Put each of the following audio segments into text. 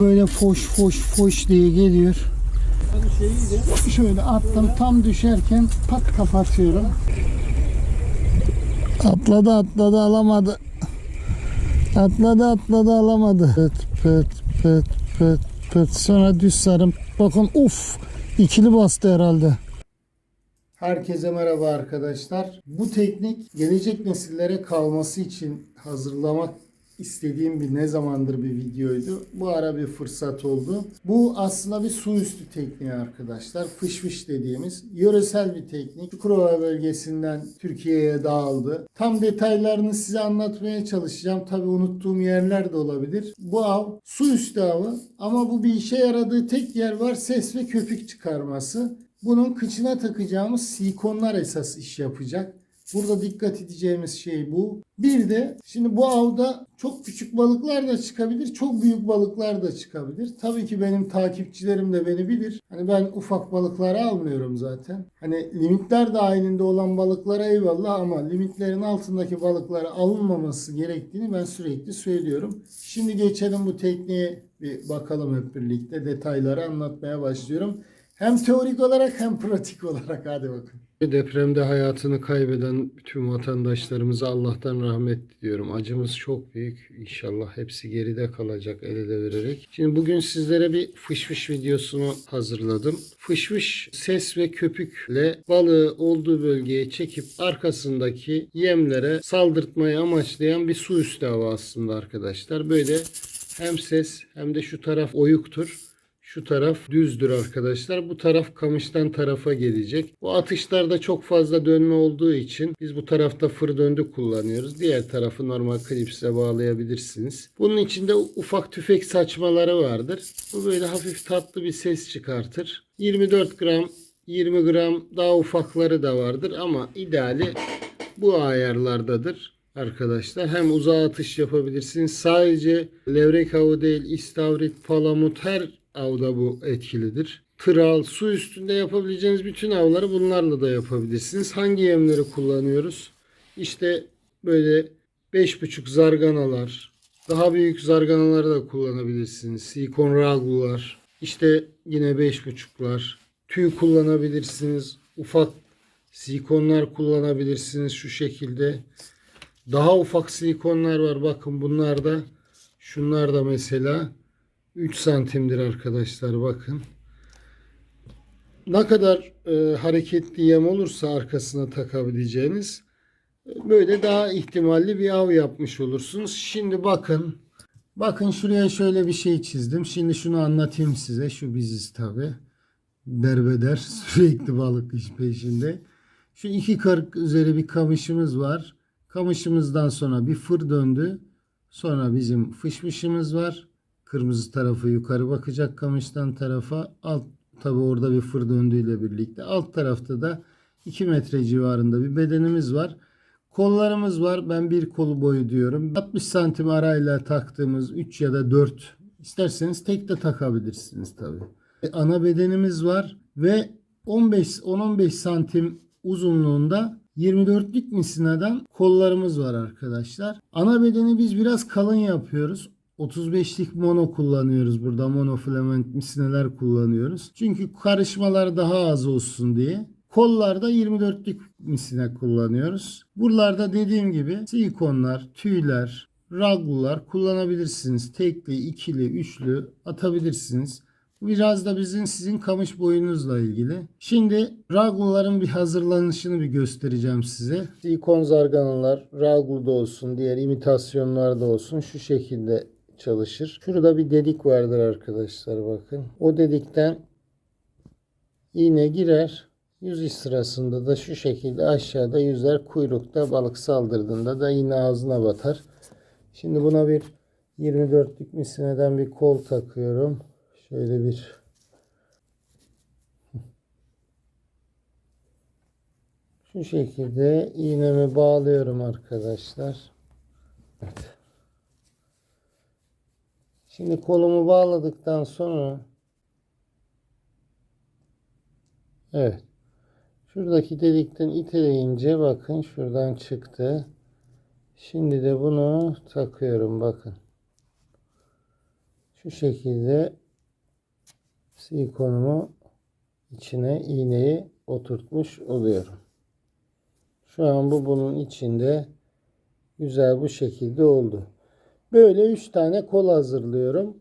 Böyle foş foş foş diye geliyor. Şöyle attım tam düşerken pat kapatıyorum. Atladı atladı alamadı. Atladı atladı alamadı. Pıt pıt pıt pıt pıt sonra düz sarım. Bakın uf ikili bastı herhalde. Herkese merhaba arkadaşlar. Bu teknik gelecek nesillere kalması için hazırlamak istediğim bir ne zamandır bir videoydu. Bu ara bir fırsat oldu. Bu aslında bir su üstü tekniği arkadaşlar. Fış fış dediğimiz yöresel bir teknik. Çukurova bölgesinden Türkiye'ye dağıldı. Tam detaylarını size anlatmaya çalışacağım. Tabi unuttuğum yerler de olabilir. Bu av su üstü avı ama bu bir işe yaradığı tek yer var ses ve köpük çıkarması. Bunun kıçına takacağımız silikonlar esas iş yapacak. Burada dikkat edeceğimiz şey bu. Bir de şimdi bu avda çok küçük balıklar da çıkabilir, çok büyük balıklar da çıkabilir. Tabii ki benim takipçilerim de beni bilir. Hani ben ufak balıkları almıyorum zaten. Hani limitler dahilinde olan balıklara eyvallah ama limitlerin altındaki balıklara alınmaması gerektiğini ben sürekli söylüyorum. Şimdi geçelim bu tekniğe bir bakalım hep birlikte. Detayları anlatmaya başlıyorum. Hem teorik olarak hem pratik olarak hadi bakın. Depremde hayatını kaybeden bütün vatandaşlarımıza Allah'tan rahmet diliyorum. Acımız çok büyük. İnşallah hepsi geride kalacak el ele vererek. Şimdi bugün sizlere bir fış fış videosunu hazırladım. Fış fış ses ve köpükle balığı olduğu bölgeye çekip arkasındaki yemlere saldırtmayı amaçlayan bir su üstü hava aslında arkadaşlar. Böyle hem ses hem de şu taraf oyuktur. Şu taraf düzdür arkadaşlar. Bu taraf kamıştan tarafa gelecek. Bu atışlarda çok fazla dönme olduğu için biz bu tarafta fır döndü kullanıyoruz. Diğer tarafı normal klipsle bağlayabilirsiniz. Bunun içinde ufak tüfek saçmaları vardır. Bu böyle hafif tatlı bir ses çıkartır. 24 gram 20 gram daha ufakları da vardır ama ideali bu ayarlardadır arkadaşlar. Hem uzağa atış yapabilirsiniz. Sadece levrek avı değil, istavrit, palamut her avda bu etkilidir. Tral, su üstünde yapabileceğiniz bütün avları bunlarla da yapabilirsiniz. Hangi yemleri kullanıyoruz? İşte böyle 5.5 zarganalar, daha büyük zarganaları da kullanabilirsiniz. Silikon ragular, işte yine 5.5'lar. Tüy kullanabilirsiniz. Ufak silikonlar kullanabilirsiniz şu şekilde. Daha ufak silikonlar var. Bakın bunlar da şunlar da mesela 3 santimdir arkadaşlar bakın. Ne kadar e, hareketli yem olursa arkasına takabileceğiniz e, böyle daha ihtimalli bir av yapmış olursunuz. Şimdi bakın. Bakın şuraya şöyle bir şey çizdim. Şimdi şunu anlatayım size. Şu biziz tabi. Derbeder sürekli balık iş peşinde. Şu iki karık üzeri bir kamışımız var. Kamışımızdan sonra bir fır döndü. Sonra bizim fışmışımız var. Kırmızı tarafı yukarı bakacak kamıştan tarafa. Alt tabi orada bir fır döndüğüyle birlikte. Alt tarafta da 2 metre civarında bir bedenimiz var. Kollarımız var. Ben bir kolu boyu diyorum. 60 santim arayla taktığımız 3 ya da 4 isterseniz tek de takabilirsiniz tabi. Ana bedenimiz var ve 15 10-15 santim uzunluğunda 24'lük misinadan kollarımız var arkadaşlar. Ana bedeni biz biraz kalın yapıyoruz. 35'lik mono kullanıyoruz burada. Mono filament misineler kullanıyoruz. Çünkü karışmalar daha az olsun diye. Kollarda 24'lük misine kullanıyoruz. Buralarda dediğim gibi silikonlar, tüyler, raglular kullanabilirsiniz. Tekli, ikili, üçlü atabilirsiniz. Biraz da bizim sizin kamış boyunuzla ilgili. Şimdi ragluların bir hazırlanışını bir göstereceğim size. Silikon zarganalar ragluda olsun, diğer imitasyonlarda olsun şu şekilde çalışır. Şurada bir delik vardır arkadaşlar bakın. O delikten iğne girer. Yüzüş sırasında da şu şekilde aşağıda yüzer. Kuyrukta balık saldırdığında da yine ağzına batar. Şimdi buna bir 24'lük misineden bir kol takıyorum. Şöyle bir şu şekilde iğnemi bağlıyorum arkadaşlar. Evet. Şimdi kolumu bağladıktan sonra Evet. Şuradaki delikten iteleyince bakın şuradan çıktı. Şimdi de bunu takıyorum bakın. şu şekilde silikonumu içine iğneyi oturtmuş oluyorum. Şu an bu bunun içinde güzel bu şekilde oldu. Böyle 3 tane kol hazırlıyorum.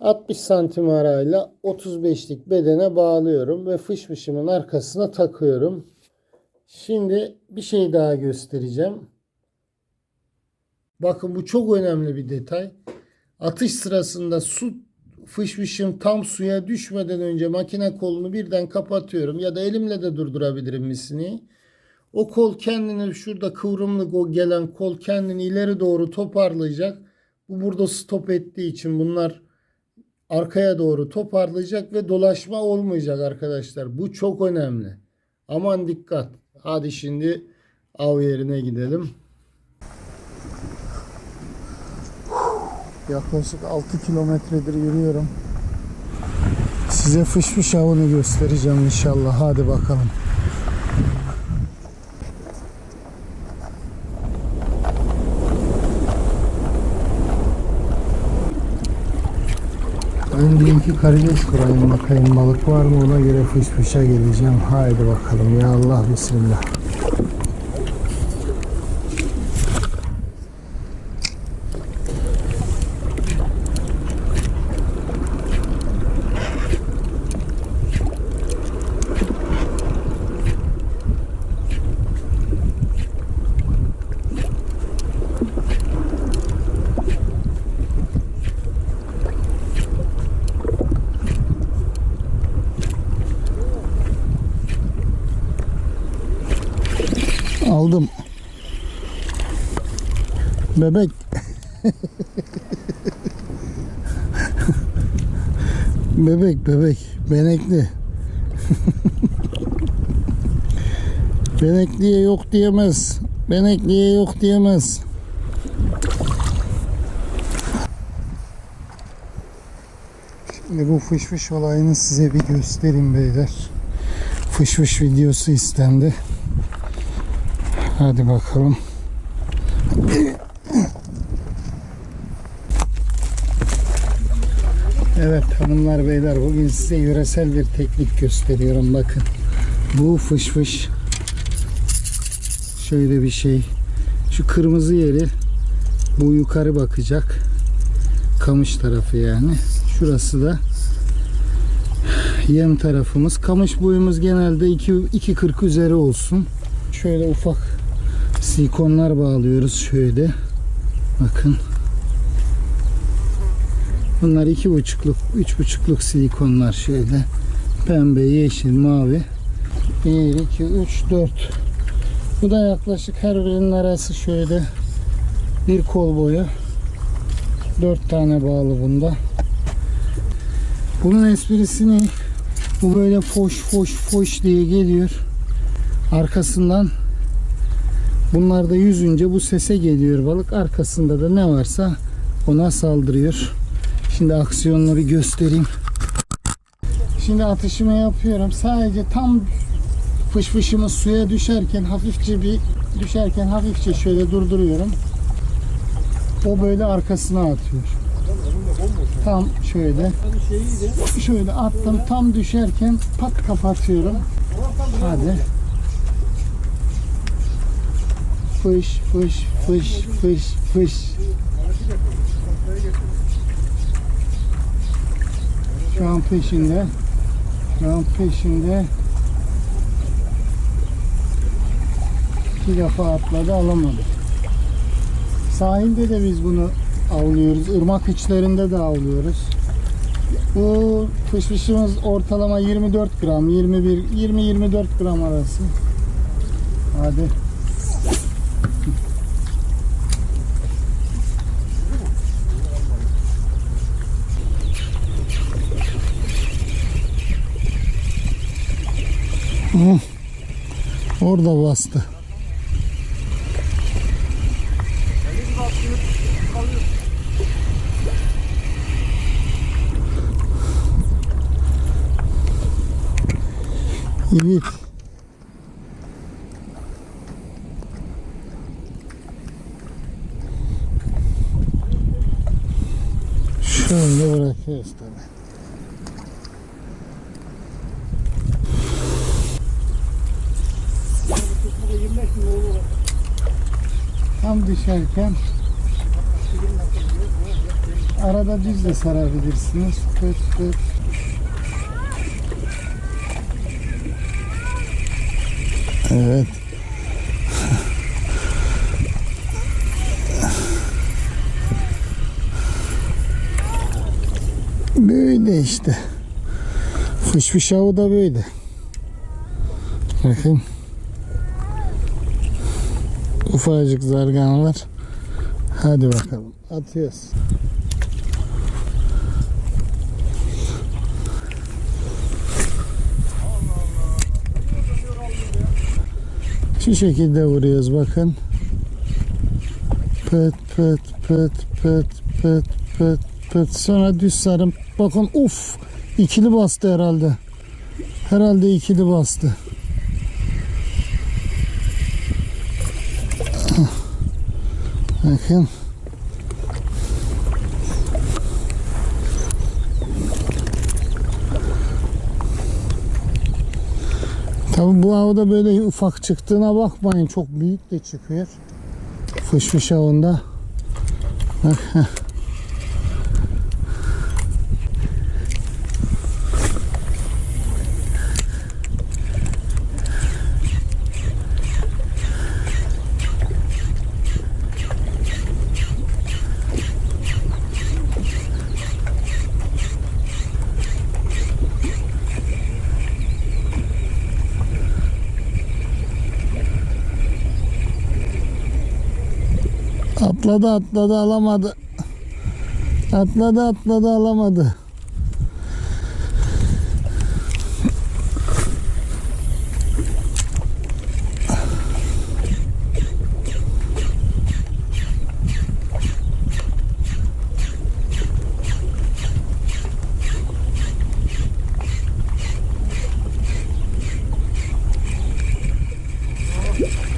60 santim arayla 35'lik bedene bağlıyorum ve fış fışımın arkasına takıyorum. Şimdi bir şey daha göstereceğim. Bakın bu çok önemli bir detay. Atış sırasında su fış fışım tam suya düşmeden önce makine kolunu birden kapatıyorum ya da elimle de durdurabilirim misini. O kol kendini şurada kıvrımlık o gelen kol kendini ileri doğru toparlayacak. Bu burada stop ettiği için bunlar arkaya doğru toparlayacak ve dolaşma olmayacak arkadaşlar. Bu çok önemli. Aman dikkat. Hadi şimdi av yerine gidelim. Yaklaşık 6 kilometredir yürüyorum. Size fış fış avını göstereceğim inşallah. Hadi bakalım. İki karides kurayım bakayım balık var mı ona göre fış fışa geleceğim. Haydi bakalım ya Allah bismillah. Bebek. bebek bebek. Benekli. Benekliye yok diyemez. Benekliye yok diyemez. Şimdi bu fış fış olayını size bir göstereyim beyler. Fış fış videosu istendi. Hadi bakalım. Evet hanımlar beyler bugün size yöresel bir teknik gösteriyorum bakın. Bu fış fış şöyle bir şey. Şu kırmızı yeri bu yukarı bakacak. Kamış tarafı yani. Şurası da yem tarafımız. Kamış boyumuz genelde 2 2.40 üzeri olsun. Şöyle ufak silikonlar bağlıyoruz şöyle. Bakın. Bunlar iki buçukluk, üç buçukluk silikonlar şöyle. Pembe, yeşil, mavi. 1, 2, 3, 4. Bu da yaklaşık her birinin arası şöyle bir kol boyu. 4 tane bağlı bunda. Bunun esprisi ne? Bu böyle foş foş foş diye geliyor. Arkasından Bunlar da yüzünce bu sese geliyor balık. Arkasında da ne varsa ona saldırıyor. Şimdi aksiyonları göstereyim. Şimdi atışımı yapıyorum. Sadece tam fış fışımız suya düşerken hafifçe bir düşerken hafifçe şöyle durduruyorum. O böyle arkasına atıyor. Tam şöyle. Şöyle attım. Tam düşerken pat kapatıyorum. Hadi. Fış fış fış fış fış. Şu an peşinde. Şu an peşinde. İki defa atladı alamadı. Sahilde de biz bunu avlıyoruz. Irmak içlerinde de avlıyoruz. Bu fışfışımız ortalama 24 gram, 21, 20-24 gram arası. Hadi. Orada bastı. Evet. Şöyle bırak. Atıyoruz tabii. Tam düşerken arada düz de sarabilirsiniz. Pıt pıt. Evet. Böyle işte. Fış fış avı da böyle. Bakın. Ufacık zarganlar. Hadi bakalım. Atıyoruz. Şu şekilde vuruyoruz bakın. Pıt pıt pıt pıt pıt pıt pıt. Sonra düz sarım. Bakın uf ikili bastı herhalde. Herhalde ikili bastı. Bakın. Tabi bu avda böyle ufak çıktığına bakmayın. Çok büyük de çıkıyor. Fış fış avında. Bak, heh. Atladı atladı alamadı. Atladı atladı alamadı.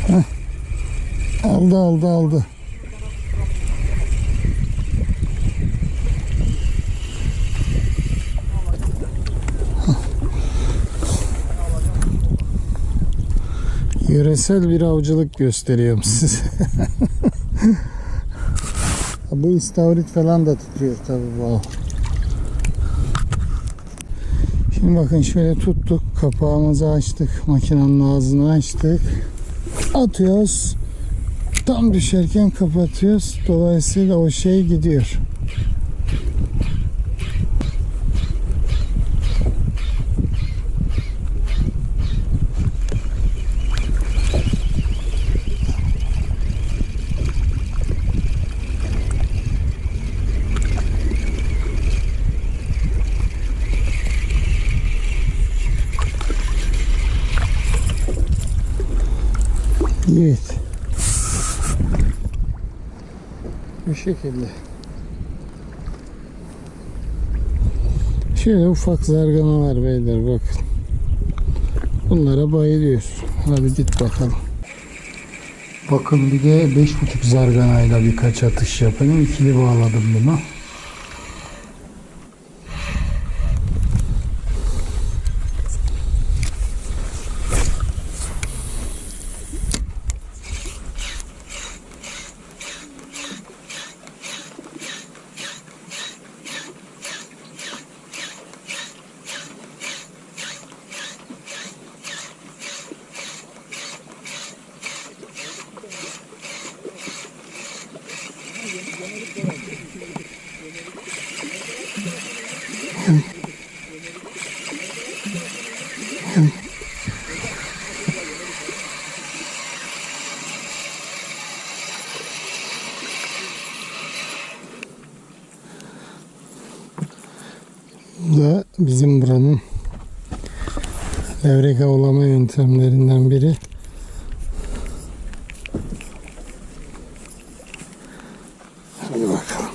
Heh. Aldı aldı aldı. Yöresel bir avcılık gösteriyorum size. bu istavrit falan da tutuyor tabi bu av. Şimdi bakın şöyle tuttuk. Kapağımızı açtık. Makinenin ağzını açtık. Atıyoruz. Tam düşerken kapatıyoruz. Dolayısıyla o şey gidiyor. Evet. Bu şekilde. Şöyle ufak zarganalar beyler bakın. Bunlara bayılıyor. Hadi git bakalım. Bakın bir de beş buçuk zarganayla birkaç atış yapalım. İkili bağladım bunu. Da bizim buranın levrek avlama yöntemlerinden biri. Hadi bakalım.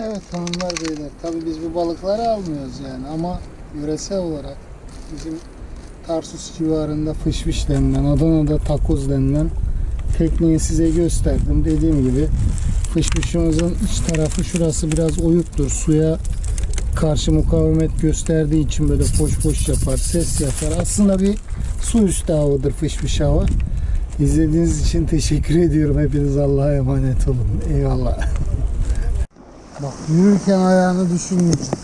Evet hanımlar beyler tabi biz bu balıkları almıyoruz yani ama yöresel olarak bizim Tarsus civarında fışfış denilen Adana'da takoz denilen tekneyi size gösterdim. Dediğim gibi fışfışımızın iç tarafı şurası biraz oyuktur. Suya karşı mukavemet gösterdiği için böyle poş poş yapar, ses yapar. Aslında bir su üstü avıdır fışfış hava. İzlediğiniz için teşekkür ediyorum. Hepiniz Allah'a emanet olun. Eyvallah. Bak yürürken ayağını düşünmeyeceksin.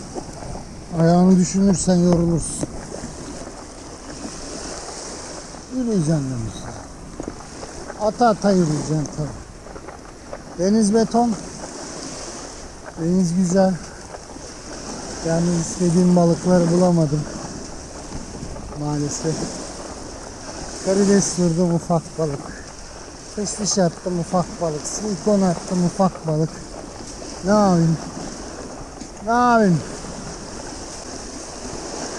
Ayağını düşünürsen yorulursun. Yürüyeceksin demiş. Ata ata yürüyeceksin tabii. Deniz beton. Deniz güzel. Yani istediğim balıkları bulamadım. Maalesef. Karides vurdum ufak balık. Fışfış attım ufak balık. Silikon attım ufak balık. Ne yapayım? Ne yapayım?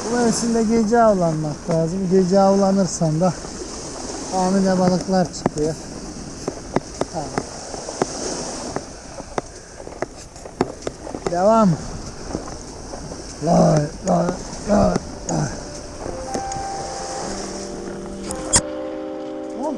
Bu mevsimde gece avlanmak lazım. Gece avlanırsan da hamile balıklar çıkıyor. Tamam. Devam. Lay lay lay lay. Tamam.